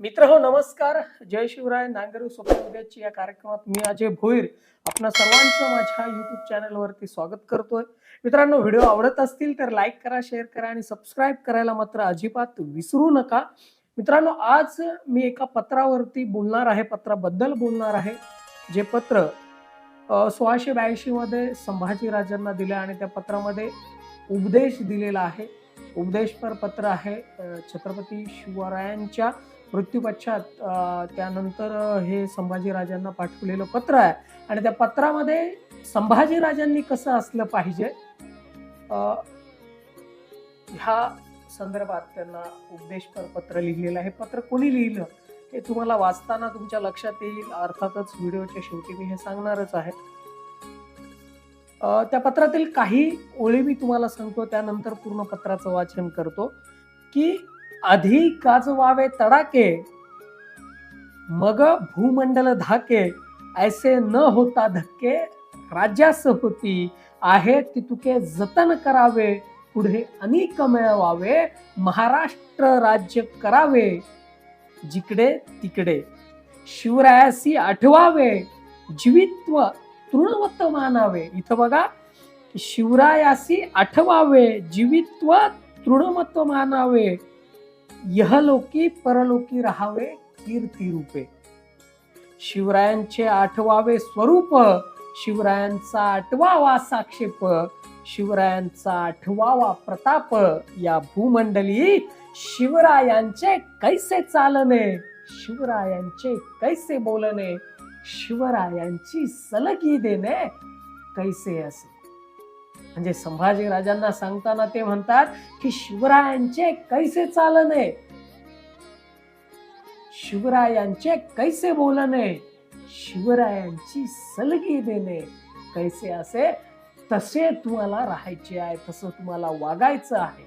मित्र हो नमस्कार. जय शिवराय नांगरू स्वप्न उद्याची या कार्यक्रमात मी अजय भोईर. आपणा सर्वांचं माझ्या युट्यूब चॅनलवरती स्वागत करतोय. मित्रांनो व्हिडिओ आवडत असतील तर लाईक करा शेअर करा आणि सबस्क्राईब करायला मात्र अजिबात विसरू नका. मित्रांनो आज मी एका पत्रावरती बोलणार आहे पत्राबद्दल बोलणार आहे. जे पत्र सोळाशे ब्याऐंशीमध्ये संभाजीराजांना दिलं आणि त्या पत्रामध्ये उपदेश दिलेला आहे. उपदेशपर पत्र आहे छत्रपती शिवरायांच्या मृत्यूपश्चात त्यानंतर हे संभाजीराजांना पाठवलेलं पत्र आहे. आणि त्या पत्रामध्ये संभाजीराजांनी कसं असलं पाहिजे ह्या संदर्भात त्यांना उपदेशपर पत्र लिहिलेलं आहे. पत्र कोणी लिहिलं हे तुम्हाला वाचताना तुमच्या लक्षात येईल. अर्थातच व्हिडिओच्या शेवटी मी हे सांगणारच आहे. त्या पत्रातील काही ओळी मी तुम्हाला सांगतो त्यानंतर पूर्ण पत्राचं वाचन करतो की आधी गाजवावे तडाके मग भूमंडल धाके ऐसे न होता धक्के राज्यास होती आहे तितुके जतन करावे पुढे अनेक मिळवावे महाराष्ट्र राज्य करावे. जिकडे तिकडे शिवरायासी आठवावे जीवित्व तृणवत मानावे. इथं बघा शिवरायासी आठवावे जीवित्व तृणमत्व मानावे. यहलोकी परलोकी राहावे कीर्ती रूपे. शिवरायांचे आठवावे स्वरूप शिवरायांचा आठवावा साक्षेप शिवरायांचा आठवावा प्रताप. या भूमंडली शिवरायांचे कैसे चालणे शिवरायांचे कैसे बोलणे शिवरायांची सलगी देणे कैसे असे म्हणजे संभाजी राजांना सांगताना ते म्हणतात की शिवरायांचे कैसे चालणे? शिवरायांचे कैसे बोलणे? शिवरायांची सलगी देणे. कैसे असे? तसे तुम्हाला राहायचे आहे तसं तुम्हाला वागायचं आहे.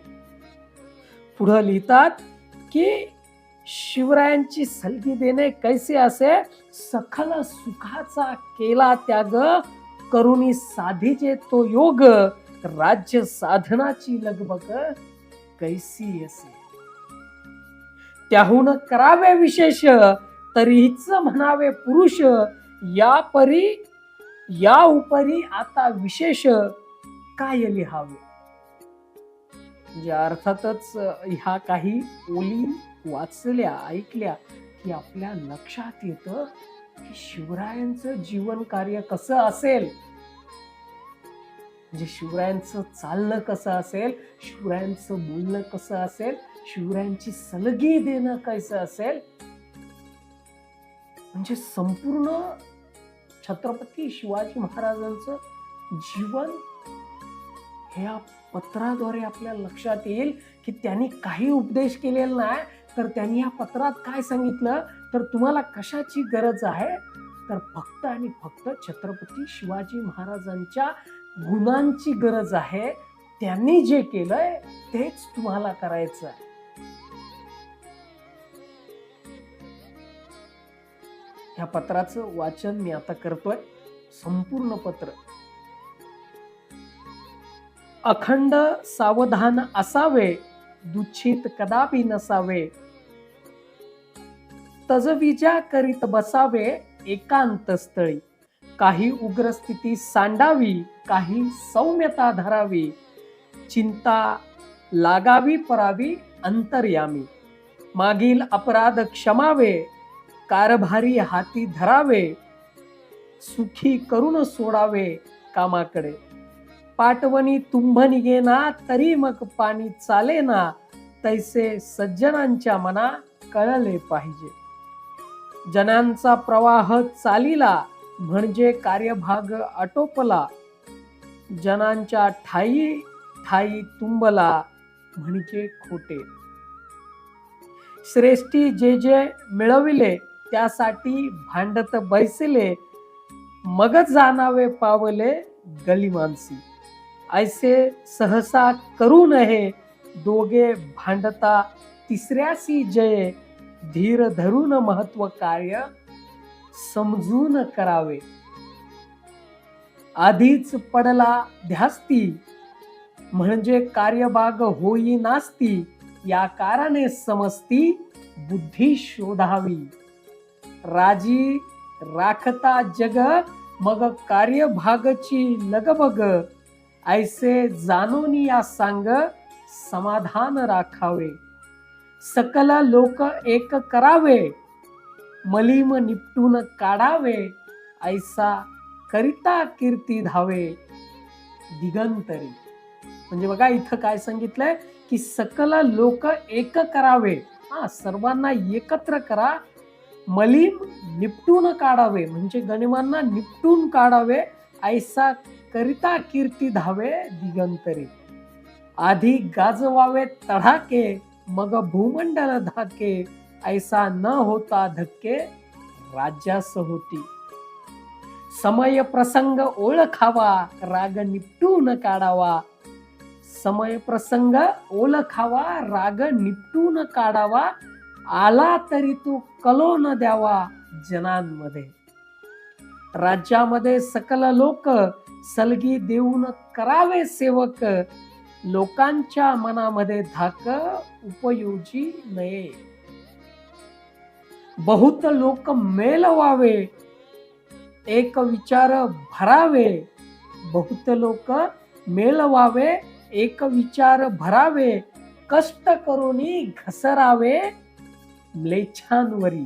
पुढं लिहितात की शिवरायांची सलगी देणे कैसे असे? सखल सुखाचा केला त्याग करुणी साधीचे तो योग राज्य साधनाची लगबग कैसी असे. त्याहून करावे विशेष तरीच म्हणावे पुरुष या परी या उपरी आता विशेष काय लिहावे? ज्या अर्थातच ह्या काही ओली वाचल्या ऐकल्या की आपल्या लक्षात येतं की शिवरायांचं जीवन कार्य कसं असेल? म्हणजे शिवरायांचं चालणं कसं असेल? शिवरायांचं बोलणं कसं असेल? शिवरायांची सलगी देणं कसं असेल? म्हणजे संपूर्ण छत्रपती शिवाजी महाराजांचं जीवन हे पत्राद्वारे आपल्या लक्षात येईल की त्यांनी काही उपदेश केलेला नाही. तर त्यांनी या पत्रात काय सांगितलं? तर तुम्हाला कशाची गरज आहे? तर फक्त आणि फक्त छत्रपती शिवाजी महाराजांच्या गुणांची गरज आहे. त्यांनी जे केलंय तेच तुम्हाला करायचं आहे. ह्या पत्राचं वाचन मी आता करतोय. संपूर्ण पत्र. अखंड सावधान असावे. दुच्छित कदापि नसावे. तजविजा करीत बसावे एकांत स्थळी काही उग्र स्थिती सांडावी काही सौम्यता धरावी. चिंता लागावी परावी अंतर्यामी. मागील अपराध क्षमावे कारभारी हाती धरावे. सुखी करून सोडावे कामाकडे. पाटवणी तुंभ निघेना तरी मग पाणी चालेना तैसे सज्जनांच्या मना कळले पाहिजे. जनांचा प्रवाह चालिला म्हणजे कार्यभाग आटोपला. जनांच्या ठाई ठाई तुंबला म्हणजे खोटे. श्रेष्ठी जे जे मिळविले त्यासाठी भांडत बैसले. मग जाणावे पावले गली मानसी ऐसे सहसा करू नये. दोघे भांडता तिसऱ्यासी जय. धीर धरून महत्त्व कार्य समजून करावे. आधीच पडला ध्यास्ती. म्हणजे कार्यभाग होई नास्ती या कारणे समजती बुद्धी शोधावी. राजी राखता जग मग कार्यभागची लगबग. ऐसे जाणून या सांग समाधान राखावे. सकल लोक एक करावे. मलिम निपटून काढावे. ऐसा करिता कीर्ती धावे. दिगंतरी. म्हणजे बघा इथं काय सांगितलंय की सकल लोक एक करावे. हा सर्वांना एकत्र करा. मलिम निपटून काढावे. म्हणजे गणिमांना निपटून काढावे. ऐसा करिता कीर्ती धावे दिगंतरी. आधी गाजवावे तडाके मग भूमंडल धाके ऐसा न होता धक्के राज्यास होती समय प्रसंग ओळखावा राग निपटून काढावा. समय प्रसंग ओळखावा राग निपटून काढावा आला तरी तू कलो न द्यावा जनांमध्ये. राज्यामध्ये सकल लोक सलगी देऊन करावे सेवक. लोकांच्या मनामध्ये धाक उपयोजी नये. बहुत लोक मेलवावे एक विचार भरावे. बहुत लोक मेलवावे एक विचार भरावे. कष्ट करूनी घसरावे म्लेच्छांवरी.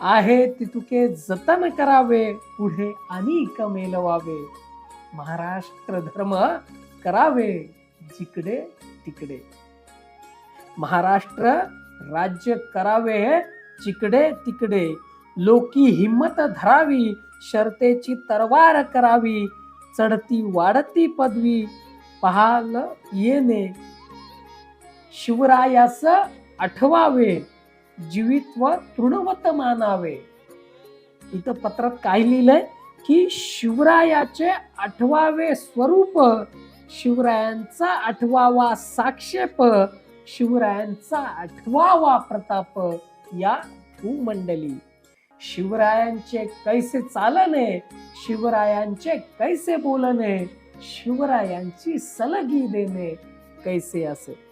आहे तितुके जतन करावे पुढे अनेक मेलवावे. महाराष्ट्र धर्म करावे जिकडे तिकडे. महाराष्ट्र राज्य करावे जिकडे तिकडे. लोकी हिम्मत धरावी शर्तेची तरवार करावी चढती वाढती पदवी पहाल येणे. शिवरायास आठवावे. जीवित्व तृणवत मानावे. इथं पत्रात काय लिहिलंय? की शिवरायाचे आठवावे स्वरूप शिवरायांचा आठवावा साक्षेप शिवरायांचा आठवावा प्रताप या भूमंडली. शिवरायांचे कैसे चालणे शिवरायांचे कैसे बोलणे शिवरायांची सलगी देणे कैसे असे?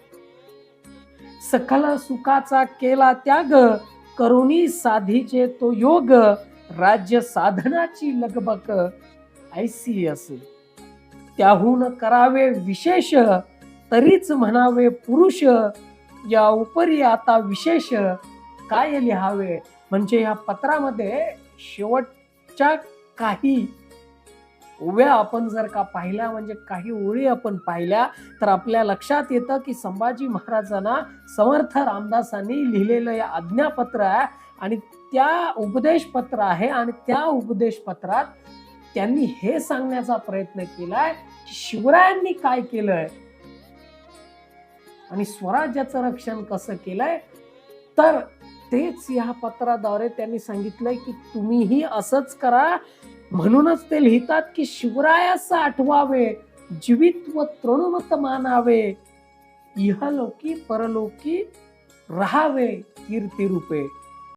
सकल सुखाचा केला त्याग करुणी साधीचे तो योग राज्य साधनाची लगबक ऐसी असे. त्याहून करावे विशेष तरीच म्हणावे पुरुष या उपरी आता विशेष काय लिहावे? म्हणजे या पत्रामध्ये शेवटच्या काही ओव्या आपण जर का पाहिल्या म्हणजे काही ओळी आपण पाहिल्या तर आपल्या लक्षात येतं की संभाजी महाराजांना समर्थ रामदासांनी लिहिलेलं या आज्ञापत्र आहे आणि त्या उपदेश पत्र आहे आणि त्या उपदेश पत्रात त्यांनी हे सांगण्याचा प्रयत्न केलाय की शिवरायांनी काय केलंय आणि स्वराज्याचं रक्षण कसं केलंय? तर तेच या पत्राद्वारे त्यांनी सांगितलंय की तुम्हीही असंच करा म्हणूनच ते लिहितात की शिवरायास आठवावे जीवित व तृणवत मानावे. इहलोकी परलोकी राहावे कीर्ती रूपे